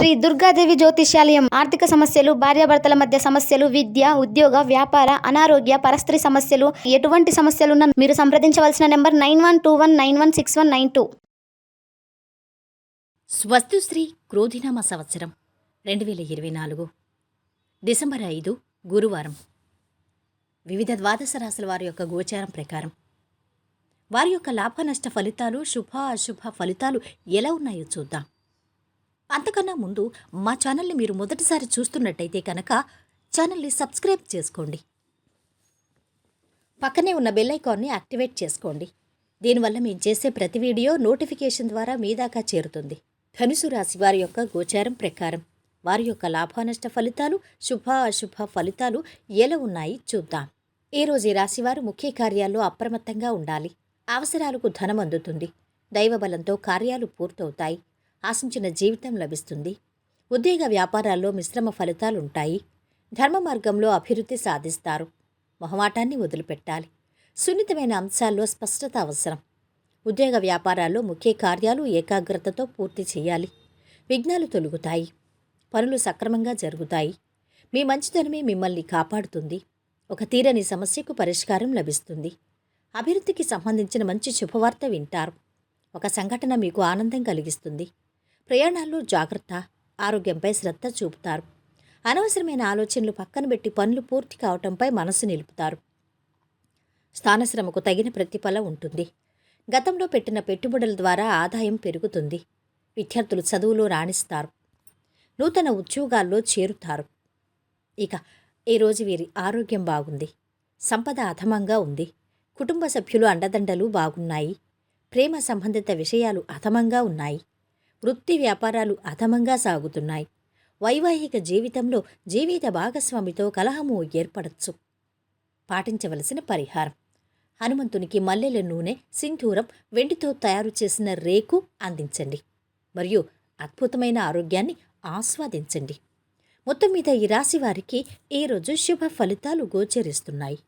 శ్రీ దుర్గాదేవి జ్యోతిష్యాలయం. ఆర్థిక సమస్యలు భార్యాభర్తల మధ్య సమస్యలు విద్య ఉద్యోగ వ్యాపార అనారోగ్య పరస్త్రీ సమస్యలు ఎటువంటి సమస్యలున్నా మీరు సంప్రదించవలసిన number nine one two one nine one six one nine two. స్వస్తుశ్రీ క్రోధినామ సంవత్సరం రెండు వేల ఇరవై నాలుగు డిసెంబర్ ఐదు గురువారం. వివిధ ద్వాదశ రాశుల వారి యొక్క గోచారం ప్రకారం. వారి యొక్క లాభ నష్ట ఫలితాలు శుభ అశుభ ఫలితాలు ఎలా ఉన్నాయో చూద్దాం. అంతకన్నా ముందు మా ఛానల్ని మీరు మొదటిసారి చూస్తున్నట్టయితే కనుక ఛానల్ని సబ్స్క్రైబ్ చేసుకోండి. పక్కనే ఉన్న బెల్ ఐకాన్ని యాక్టివేట్ చేసుకోండి. దీనివల్ల మేము చేసే ప్రతి వీడియో నోటిఫికేషన్ ద్వారా మీ దాకా చేరుతుంది. ధనుసు రాశి వారి యొక్క గోచారం ప్రకారం వారి యొక్క లాభానష్ట ఫలితాలు శుభ అశుభ ఫలితాలు ఎలా ఉన్నాయి చూద్దాం. ఈ ఈ రాశివారు ముఖ్య కార్యాల్లో అప్రమత్తంగా ఉండాలి. అవసరాలకు ధనం అందుతుంది దైవబలంతో కార్యాలు పూర్తవుతాయి. ఆశించిన జీవితం లభిస్తుంది. ఉద్యోగ వ్యాపారాల్లో మిశ్రమ ఫలితాలుంటాయి. ధర్మ మార్గంలో అభివృద్ధి సాధిస్తారు. మొహమాటాన్ని వదిలిపెట్టాలి. సున్నితమైన అంశాల్లో స్పష్టత అవసరం. ఉద్యోగ వ్యాపారాల్లో ముఖ్య కార్యాలు ఏకాగ్రతతో పూర్తి చేయాలి. విఘ్నాలు తొలుగుతాయి. పనులు సక్రమంగా జరుగుతాయి. మీ మంచితనమే మిమ్మల్ని కాపాడుతుంది. ఒక తీరని సమస్యకు పరిష్కారం లభిస్తుంది. అభివృద్ధికి సంబంధించిన మంచి శుభవార్త వింటారు. ఒక సంఘటన మీకు ఆనందం కలిగిస్తుంది. ప్రయాణాల్లో జాగ్రత్త ఆరోగ్యంపై శ్రద్ధ చూపుతారు. అనవసరమైన ఆలోచనలు పక్కన పెట్టి పనులు పూర్తి కావటంపై మనసు నిలుపుతారు. స్థానశ్రమకు తగిన ప్రతిఫలం ఉంటుంది. గతంలో పెట్టిన పెట్టుబడుల ద్వారా ఆదాయం పెరుగుతుంది. విద్యార్థులు చదువులో రాణిస్తారు. నూతన ఉద్యోగాల్లో చేరుతారు. ఇక ఈరోజు వీరి ఆరోగ్యం బాగుంది. సంపద అధమంగా ఉంది. కుటుంబ సభ్యులు అండదండలు బాగున్నాయి. ప్రేమ సంబంధిత విషయాలు అధమంగా ఉన్నాయి. వృత్తి వ్యాపారాలు అధమంగా సాగుతున్నాయి. వైవాహిక జీవితంలో జీవిత భాగస్వామితో కలహము ఏర్పడచ్చు. పాటించవలసిన పరిహారం. హనుమంతునికి మల్లెల నూనె సింధూరం వెండితో తయారు చేసిన రేకు అందించండి. మరియు అద్భుతమైన ఆరోగ్యాన్ని ఆస్వాదించండి. మొత్తం మీద ఈ రాశి వారికి ఈరోజు శుభ ఫలితాలు గోచరిస్తున్నాయి.